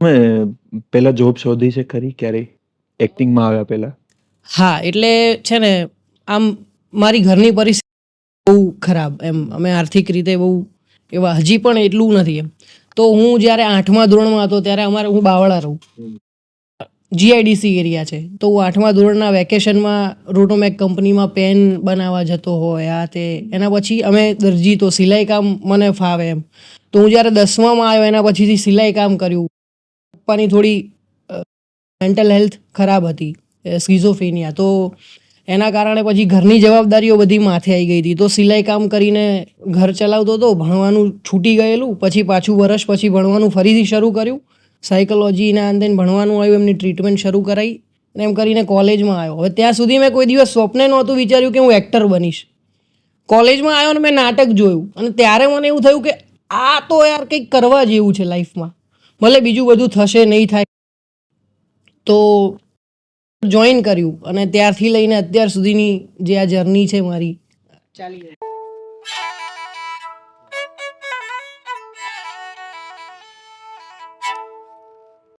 તમે પહેલા જોબ શોધી છે ખરી? ક્યારેય? એક્ટિંગમાં આવ્યા પહેલા? હા એટલે છે ને આમ મારી ઘરની પરિસ્થિતિ બહુ ખરાબ. એમ અમે આર્થિક રીતે બહુ એવા હજી પણ એટલું નથી એમ. તો હું જ્યારે આઠમા ધોરણમાં હતો ત્યારે અમારે હું બાવળા રહું. જીઆઈડીસી એરિયા છે. તો હું આઠમા ધોરણના વેકેશનમાં રોટોમેક કંપનીમાં પેન બનાવવા જતો હોય આ તે. એના પછી અમે દરજી તો સિલાઈ કામ મને ફાવે એમ. તો હું જ્યારે દસમામાં આવ્યો એના પછીથી સિલાઈ કામ કર્યું. પપ્પાની થોડી મેન્ટલ હેલ્થ ખરાબ હતી સ્કીઝોફેનિયા તો એના કારણે પછી ઘરની જવાબદારીઓ બધી માથે આવી ગઈ હતી. તો સિલાઈ કામ કરીને ઘર ચલાવતો હતો ભણવાનું છૂટી ગયેલું, પછી પાછું વર્ષ પછી ભણવાનું ફરીથી શરૂ કર્યું. સાયકોલોજીના અંદર ભણવાનું આવ્યું, એમની ટ્રીટમેન્ટ શરૂ કરાવી અને એમ કરીને કોલેજમાં આવ્યો. હવે ત્યાં સુધી મેં કોઈ દિવસ સ્વપ્ને નહોતું વિચાર્યું કે હું એક્ટર બનીશ. કોલેજમાં આવ્યો અને મેં નાટક જોયું. અને ત્યારે મને એવું થયું કે આ તો યાર કંઈક કરવા જેવું છે લાઈફમાં ભલે બીજું બધું થશે, નહીં થાય. તો જોઈન કર્યું અને ત્યારથી લઈને અત્યાર સુધીની જે આ જર્ની છે મારી. ચાલી રહી.